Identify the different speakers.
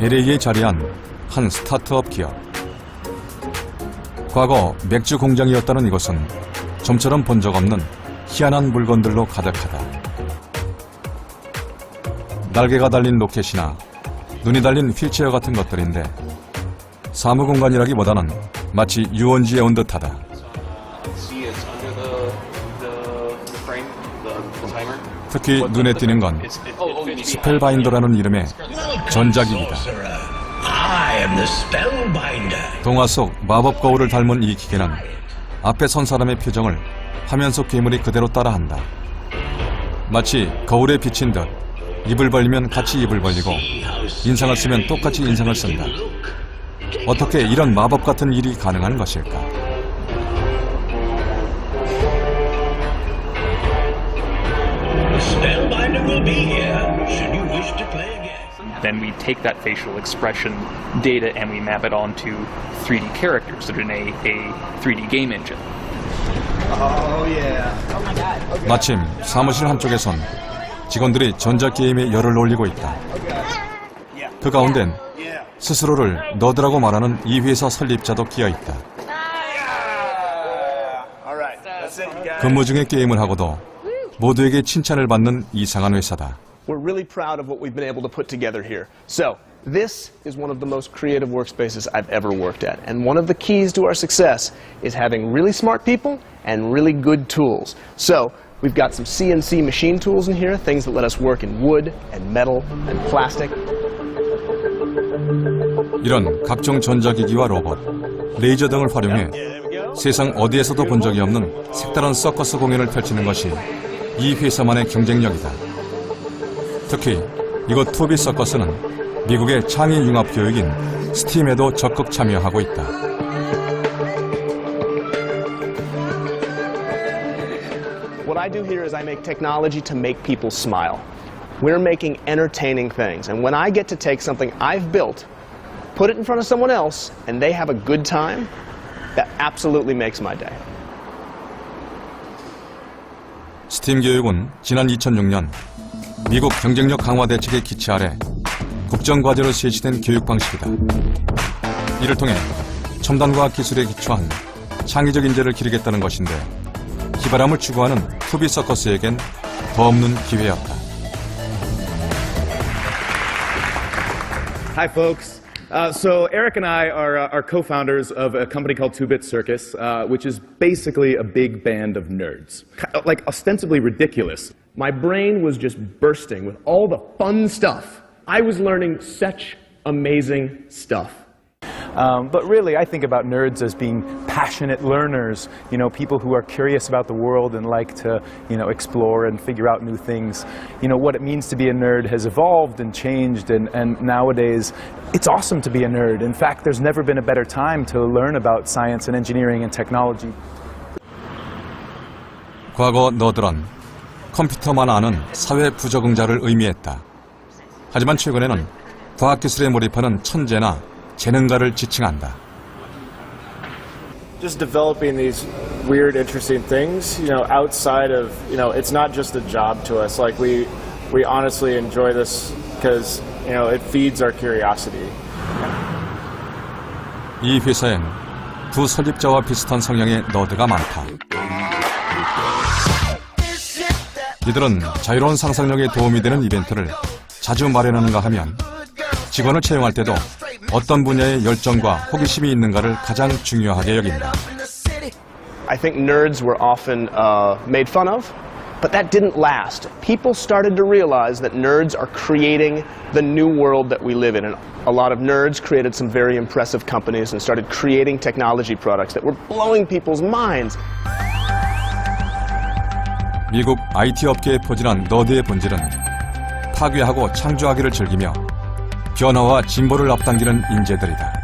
Speaker 1: LA에 자리한 한 스타트업 기업. 과거 맥주 공장이었다는 이곳은 좀처럼 본 적 없는 희한한 물건들로 가득하다. 날개가 달린 로켓이나 눈이 달린 휠체어 같은 것들인데 사무 공간이라기보다는 마치 유원지에 온 듯하다. 특히 눈에 띄는 건 스펠바인더라는 이름의 전자기기다. 동화 속 마법 거울을 닮은 이 기계는 앞에 선 사람의 표정을 화면 속 괴물이 그대로 따라한다. 마치 거울에 비친 듯 입을 벌리면 같이 입을 벌리고 인상을 쓰면 똑같이 인상을 쓴다. 어떻게 이런 마법 같은 일이 가능한 것일까?
Speaker 2: Will be here should you wish to play again.
Speaker 3: Then we take that facial expression data and we map it onto 3D characters that are in a, a 3D game engine.
Speaker 1: 마침 사무실 한쪽에선 직원들이 전자게임에 열을 올리고 있다. 그 가운데는 스스로를 너드라고 말하는 이 회사 설립자도 끼어 있다. 근무 중에 게임을 하고도 모두에게 칭찬을 받는 이상한 회사다.
Speaker 4: We're really proud of what we've been able to put together here. So, this is one of the most creative workspaces I've ever worked at. And one of the keys to our success is having really smart people and really good tools. So, we've got some CNC machine tools in here, things that let us work in wood and metal and plastic.
Speaker 1: 이런 각종 전자기기와 로봇, 레이저 등을 활용해 세상 어디에서도 본 적이 없는 색다른 서커스 공연을 펼치는 것이 이 회사만의 경쟁력이다. 특히 이곳 투비 서커스는 미국의 창의 융합 교육인 스팀에도 적극 참여하고 있다. 스팀 교육은 지난 2006년 미국 경쟁력 강화 대책의 기치 아래 국정과제로 실시된 교육 방식이다. 이를 통해 첨단과학 기술에 기초한 창의적 인재를 기르겠다는 것인데 기발함을 추구하는 투비 서커스에겐 더 없는 기회였다.
Speaker 5: Hi, folks. Uh, so Eric and I are, uh, are co-founders of a company called Two Bit Circus, uh, which is basically a big band of nerds, like ostensibly ridiculous.
Speaker 4: My brain was just bursting with all the fun stuff. I was learning such amazing stuff.
Speaker 6: Um, but really, I think about nerds as being passionate learners, you know, people who are curious about the world and like to, you know, explore and figure out new things. You know, what it means to be a nerd has evolved and changed, and, and nowadays it's awesome to be a nerd. In fact, there's never been a better time to learn about science and engineering and technology.
Speaker 1: 과거 너드란 컴퓨터만 아는 사회 부적응자를 의미했다. 하지만 최근에는 과학기술에 몰입하는 천재나 재능가를 지칭한다.
Speaker 7: just developing these weird, interesting things, you know, outside of, you know, it's not just a job to us. Like we, we honestly enjoy this because, you know, it feeds our curiosity.
Speaker 1: 이 회사엔 두 설립자와 비슷한 성향의 너드가 많다. 이들은 자유로운 상상력에 도움이 되는 이벤트를 자주 마련하는가 하면 직원을 채용할 때도 어떤 분야의 열정과 호기심이 있는가를 가장 중요하게 여긴다.
Speaker 4: I think nerds were often uh, made fun of, but that didn't last. People started to realize that nerds are creating the new world that we live in. And a lot of nerds created some very impressive companies and started creating technology products that were blowing people's minds.
Speaker 1: 미국 IT 업계에 포진한 너드의 본질은 파괴하고 창조하기를 즐기며 변화와 진보를 앞당기는 인재들이다.